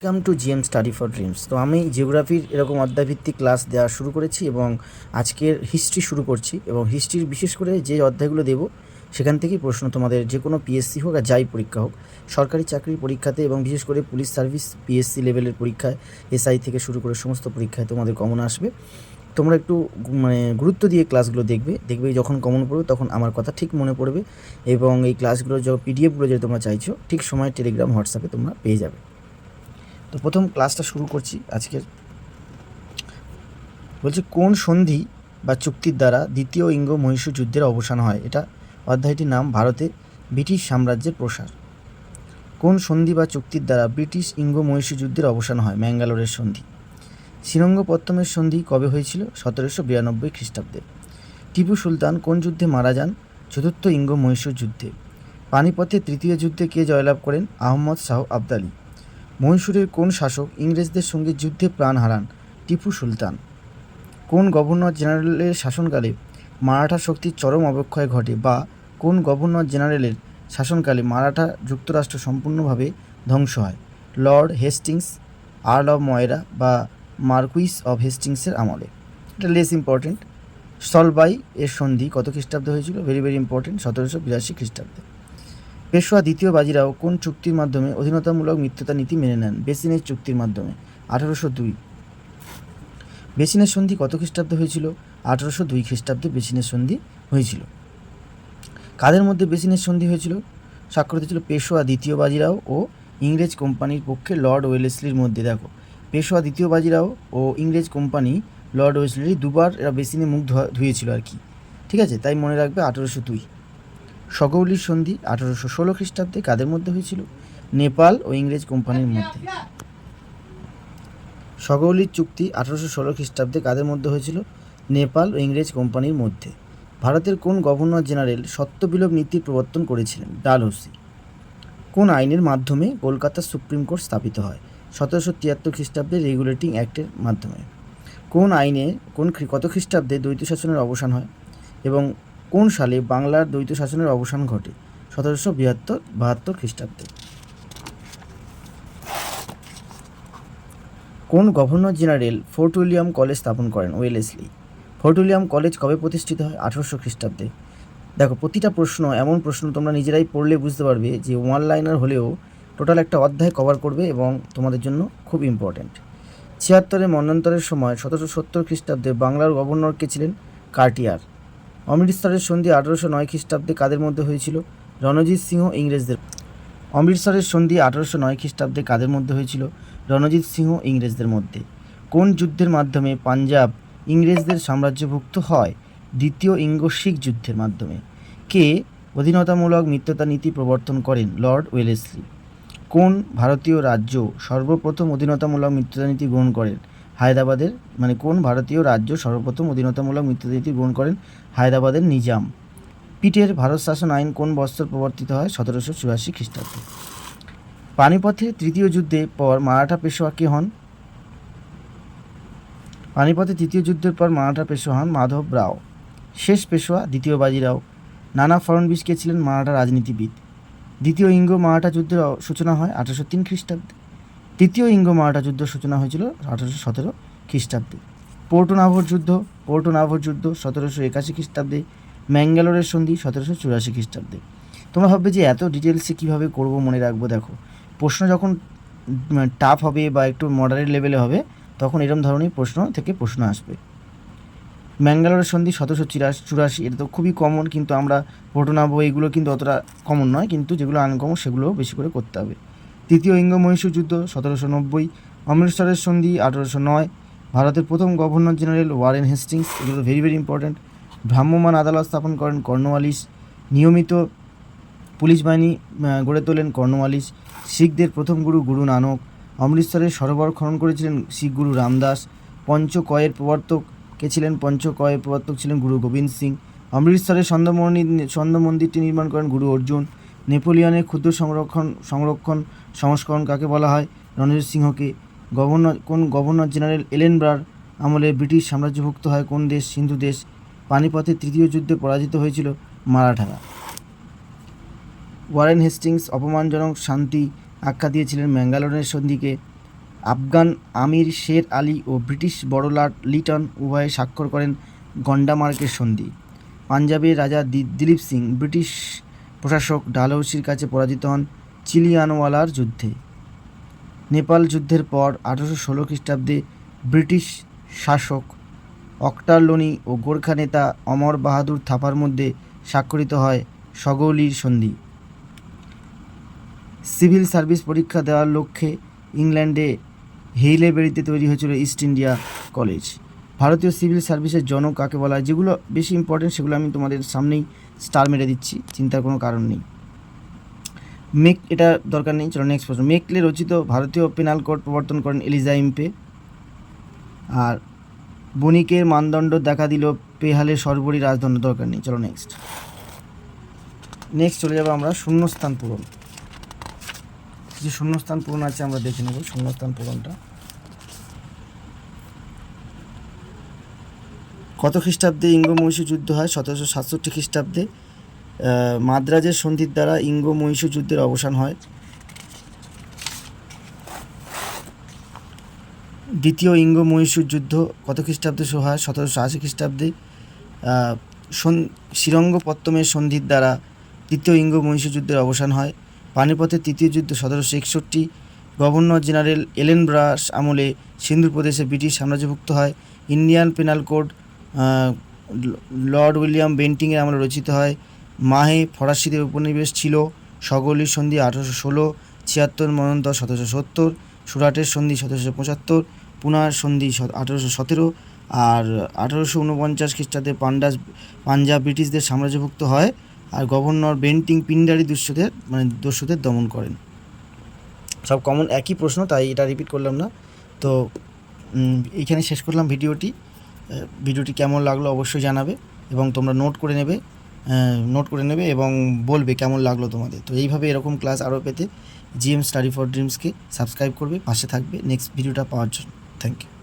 Welcome to GM study for dreams তো আমি জিওগ্রাফির এরকম অধ্যায়ভিত্তিক ক্লাস দেওয়া শুরু করেছি এবং আজকের হিস্ট্রি শুরু করছি এবং হিস্ট্রির বিশেষ করে যে অধ্যায়গুলো দেবো, সেখান থেকেই প্রশ্ন তোমাদের যে কোনো পিএসসি হোক আর যাই পরীক্ষা হোক, সরকারি চাকরির পরীক্ষাতে এবং বিশেষ করে পুলিশ সার্ভিস পিএসসি লেভেলের পরীক্ষায় এসআই থেকে শুরু করে সমস্ত পরীক্ষায় তোমাদের কমন আসবে। তোমরা একটু মানে গুরুত্ব দিয়ে ক্লাসগুলো দেখবে দেখবে যখন কমন পড়বে তখন আমার কথা ঠিক মনে পড়বে এবং এই ক্লাসগুলো যখন পিডিএফগুলো যে তোমরা চাইছো, ঠিক সময় টেলিগ্রাম হোয়াটসঅ্যাপে তোমরা পেয়ে যাবে। তো প্রথম ক্লাসটা শুরু করছি আজকের। বলছে, কোন সন্ধি বা চুক্তির দ্বারা দ্বিতীয় ইঙ্গ মহীশূর যুদ্ধের অবসান হয়? এটা অধ্যায়টির নাম, ভারতে ব্রিটিশ সাম্রাজ্যের প্রসার। কোন সন্ধি বা চুক্তির দ্বারা ব্রিটিশ ইঙ্গ মহীশূর যুদ্ধের অবসান হয়? ম্যাঙ্গালোরের সন্ধি। শ্রীরঙ্গপত্তমের সন্ধি কবে হয়েছিল? সতেরোশো বিরানব্বই খ্রিস্টাব্দে। টিপু সুলতান কোন যুদ্ধে মারা যান? চতুর্থ ইঙ্গ মহীশূর যুদ্ধে। পানিপথে তৃতীয় যুদ্ধে কে জয়লাভ করেন? আহমদ শাহ আবদালি। মহীশূরের কোন শাসক ইংরেজদের সঙ্গে যুদ্ধে প্রাণ হারান? টিপু সুলতান। কোন গভর্নর জেনারেলের শাসনকালে মারাঠা শক্তির চরম অবক্ষয় ঘটে বা কোন গভর্নর জেনারেলের শাসনকালে মারাঠা যুক্তরাষ্ট্র সম্পূর্ণভাবে ধ্বংস হয়? লর্ড হেস্টিংস, আর্ল অফ ময়রা বা মার্কুইস অব হেস্টিংসের আমলে। এটা লেস ইম্পর্টেন্ট সলবাই এর সন্ধি কত খ্রিস্টাব্দে হয়েছিল? ভেরি ভেরি ইম্পর্টেন্ট সতেরোশো বিরাশি খ্রিস্টাব্দে। পেশোয়া দ্বিতীয় বাজিরাও কোন চুক্তির মাধ্যমে অধীনতামূলক মিথ্যতা নীতি মেনে নেন? বেসিনের চুক্তির মাধ্যমে। আঠারোশো দুই। বেসিনের সন্ধি কত খ্রিস্টাব্দে হয়েছিল? আঠারোশো দুই খ্রিস্টাব্দে বেসিনের সন্ধি হয়েছিল। কাদের মধ্যে বেসিনের সন্ধি হয়েছিল? স্বাক্ষরিত ছিল পেশোয়া দ্বিতীয় বাজিরাও ও ইংরেজ কোম্পানির পক্ষে লর্ড ওয়েলেসলির মধ্যে। দেখো, পেশোয়া দ্বিতীয় বাজিরাও ও ইংরেজ কোম্পানি লর্ড ওয়েলেসলি দুবার এরা বেসিনে মুখ ধোয়া- ধুয়েছিল আর কি। ঠিক আছে, তাই মনে রাখবে আঠারোশো দুই। সগৌলির সন্ধি আঠারোশো ষোলো খ্রিস্টাব্দে কাদের মধ্যে হয়েছিল? নেপাল ও ইংরেজ কোম্পানির মধ্যে। সগৌলির চুক্তি আঠারোশো ষোলো খ্রিস্টাব্দে কাদের মধ্যে হয়েছিল? নেপাল ও ইংরেজ কোম্পানির মধ্যে। ভারতের কোন গভর্নর জেনারেল সত্যবিলোপ নীতির প্রবর্তন করেছিলেন? ডালহৌসি কোন আইনের মাধ্যমে কলকাতার সুপ্রিম কোর্ট স্থাপিত হয়? সতেরোশো তিয়াত্তর খ্রিস্টাব্দে রেগুলেটিং অ্যাক্টের মাধ্যমে। কোন আইনে, কোন কত খ্রিস্টাব্দে দ্বৈত শাসনের অবসান হয়? এবং কোন সালে বাংলার দ্বৈত শাসনের অবসান ঘটে? সতেরোশো বিয়াত্তর, বাহাত্তর খ্রিস্টাব্দে। কোন governor general Fort William college স্থাপন করেন? ওয়েলেসলি ফোর্ট উইলিয়াম কলেজ কবে প্রতিষ্ঠিত হয়? আঠারোশো খ্রিস্টাব্দে। দেখো, প্রতিটা প্রশ্ন, এমন প্রশ্ন তোমরা নিজেরাই পড়লে বুঝতে পারবে যে ওয়ান লাইনার হলেও টোটাল একটা অধ্যায় কভার করবে এবং তোমাদের জন্য খুব ইম্পর্ট্যান্ট ছিয়াত্তরের মন্বন্তরের সময় সতেরোশো সত্তর খ্রিস্টাব্দে বাংলার গভর্নর কে ছিলেন? কার্টিয়ার। অমৃতসরের সন্ধি আঠারোশো নয় খ্রিস্টাব্দে কাদের মধ্যে হয়েছিল? রণজিৎ সিংহ ইংরেজদের। অমৃতসরের সন্ধি আঠারোশো নয় খ্রিস্টাব্দে কাদের মধ্যে হয়েছিল? রণজিৎ সিংহ ইংরেজদের মধ্যে। কোন যুদ্ধের মাধ্যমে পাঞ্জাব ইংরেজদের সাম্রাজ্যভুক্ত হয়? দ্বিতীয় ইঙ্গ শিখ যুদ্ধের মাধ্যমে। কে অধীনতামূলক মিত্রতা নীতি প্রবর্তন করেন? Lord Wellesley. কোন ভারতীয় রাজ্য সর্বপ্রথম অধীনতামূলক মিত্রতা নীতি গ্রহণ করেন? হায়দ্রাবাদের মানে কোন ভারতীয় রাজ্য সর্বপ্রথম অধীনতামূলক মিত্রতা গ্রহণ করেন? হায়দ্রাবাদের নিজাম। পিটের ভারত শাসন আইন কোন বৎসর প্রবর্তিত হয়? সতেরোশো চুরাশি খ্রিস্টাব্দে। পানিপথে তৃতীয় যুদ্ধে পর মারাঠা পেশোয়া কে হন? পানিপথে তৃতীয় যুদ্ধের পর মারাঠা পেশোয়া হন মাধব রাও। শেষ পেশোয়া দ্বিতীয় বাজিরাও। নানা ফড়নবিশ কে ছিলেন মারাঠা রাজনীতিবিদ। দ্বিতীয় ইঙ্গ মারাঠা যুদ্ধের সূচনা হয় আঠারোশো তিন খ্রিস্টাব্দে। তৃতীয় ইঙ্গ মারাঠা যুদ্ধ সূচনা হয়েছিল আঠারোশো সতেরো খ্রিস্টাব্দে। পোর্টোনাভোর যুদ্ধ পোর্টোনাভোর যুদ্ধ সতেরোশো একাশি খ্রিস্টাব্দে। ম্যাঙ্গালোরের সন্ধি সতেরোশো চুরাশি খ্রিস্টাব্দে। তোমরা ভাববে যে এত ডিটেলসে কীভাবে করব মনে রাখব, দেখো। প্রশ্ন যখন টাফ হবে বা একটু মডারেট লেভেলে হবে, তখন এরকম ধরনের প্রশ্ন থেকে প্রশ্ন আসবে। ম্যাঙ্গালোরের সন্ধি সতেরোশো চিরাশি চুরাশি, এটা তো খুবই কমন কিন্তু আমরা পোর্টোনাভো এগুলো কিন্তু অতটা কমন নয়, কিন্তু যেগুলো আনকমন সেগুলোও বেশি করে করতে হবে। তৃতীয় ইঙ্গ মহীশূর যুদ্ধ সতেরোশো নব্বই, অমৃতসরের সন্ধি আঠারোশো নয়, ভারতের প্রথম গভর্নর জেনারেল ওয়ারেন হেস্টিংস, এগুলো ভেরি ভেরি ইম্পর্ট্যান্ট ভ্রাম্যমাণ আদালত স্থাপন করেন কর্নওয়ালিস নিয়মিত পুলিশ বাহিনী গড়ে তোলেন কর্নওয়ালিস শিখদের প্রথম গুরু গুরু নানক, অমৃতসরের সরোবর খনন করেছিলেন শিখ গুরু রামদাস, পঞ্চকয়ের প্রবর্তক কে ছিলেন? পঞ্চকয়ের প্রবর্তক ছিলেন গুরু গোবিন্দ সিং, অমৃতসরের ছন্দ মন্দিরটি নির্মাণ করেন গুরু অর্জুন নেপোলিয়নের ক্ষুদ্র সংরক্ষণ সংরক্ষণ, সংস্করণ কাকে বলা হয়? রণজিৎ সিংহকে গভর্নর, কোন গভর্নর জেনারেল এলেন ব্রার আমলে ব্রিটিশ সাম্রাজ্যভুক্ত হয়? কোন দেশ? সিন্ধু দেশ? পানিপথের তৃতীয় যুদ্ধে পরাজিত হয়েছিল মারাঠারা। ওয়ারেন হেস্টিংস অপমানজনক শান্তি আখ্যা দিয়েছিলেন ম্যাঙ্গালোরের সন্ধিকে। আফগান আমির শের আলী ও ব্রিটিশ বড়লাট লিটন উভয়ে স্বাক্ষর করেন গন্ডামার্কের সন্ধি। পাঞ্জাবের রাজা দিলীপ সিং ব্রিটিশ প্রশাসক ডালহৌসির কাছে পরাজিত হন চিলিয়ানওয়ালার যুদ্ধে। নেপাল যুদ্ধের পর আঠারোশো ষোলো খ্রিস্টাব্দে ব্রিটিশ শাসক অক্টারলোনি ও গোর্খা নেতা অমর বাহাদুর থাপার মধ্যে স্বাক্ষরিত হয় সগৌলির সন্ধি। সিভিল সার্ভিস পরীক্ষা দেওয়ার লক্ষ্যে ইংল্যান্ডে হেইলেবেরিতে তৈরি হয়েছিল ইস্ট ইন্ডিয়া কলেজ। ভারতীয় সিভিল সার্ভিসের জনক কাকে বলা হয়, যেগুলো বেশি ইম্পর্টেন্ট সেগুলো আমি তোমাদের সামনেই স্টার মেরে দিচ্ছি, চিন্তার কোনো কারণ নেই। মেক, এটা দরকার নেই, চলো নেক্সট প্রশ্ন। মেকলে রচিত ভারতীয় পেনাল কোড প্রবর্তন করেন এলিজা ইম্পে আর বণিকের মানদণ্ড দেখা দিল পেহালে সর্বরী রাজদণ্ড, দরকার নেই, চলো নেক্সট নেক্সট চলে যাব আমরা শূন্যস্থান পূরণ। যে শূন্যস্থান পূরণ আছে আমরা দেখে নেব, শূন্যস্থান পূরণটা। কত খ্রিস্টাব্দে ইঙ্গ মহীশূর যুদ্ধ হয়? সতেরোশো সাতষট্টি খ্রিস্টাব্দে মাদ্রাজের সন্ধির দ্বারা ইঙ্গ মহীশূর যুদ্ধের অবসান হয়। দ্বিতীয় ইঙ্গ মহীশূর যুদ্ধ কত খ্রিস্টাব্দে শুরু হয়? সতেরোশো আশি খ্রিস্টাব্দে শ্রীরঙ্গপত্তমের সন্ধির দ্বারা তৃতীয় ইঙ্গ মহীশূর যুদ্ধের অবসান হয়। পানিপথের তৃতীয় যুদ্ধ সতেরোশো একষট্টি, গভর্নর জেনারেল এলেন ব্রাস আমলে সিন্ধু প্রদেশে ব্রিটিশ সাম্রাজ্যভুক্ত হয়। Indian penal code Lord William বেন্টিংয়ের আমলে রচিত হয় মাহে ফরাসিদের উপনিবেশ ছিল সগলির সন্ধি আঠারোশো ষোলো ছিয়াত্তর মনন্তর সতেরোশো সত্তর সুরাটের সন্ধি সতেরোশো পঁচাত্তর পুনার সন্ধি আঠারোশো সতেরো আর আঠারোশো উনপঞ্চাশ খ্রিস্টাব্দে পান্ডাস পাঞ্জাব ব্রিটিশদের সাম্রাজ্যভুক্ত হয় আর গভর্নর বেন্টিং পিন্ডারি দুঃস্যদের মানে দস্যুদের দমন করেন। সব কমন একই প্রশ্ন তাই এটা রিপিট করলাম না। তো উম, এইখানে শেষ করলাম ভিডিওটি। ভিডিওটি কেমন লাগল অবশ্যই জানাবে এবং তোমরা নোট করে নেবে নোট করে নেবে এবং বলবে কেমন লাগল তোমাদের। তো এইভাবে এরকম ক্লাস আরও পেতে জিএম স্টাডি ফর ড্রিমসকে সাবস্ক্রাইব করবে, পাশে থাকবে নেক্সট ভিডিওটা পাওয়ার জন্য। Thank you.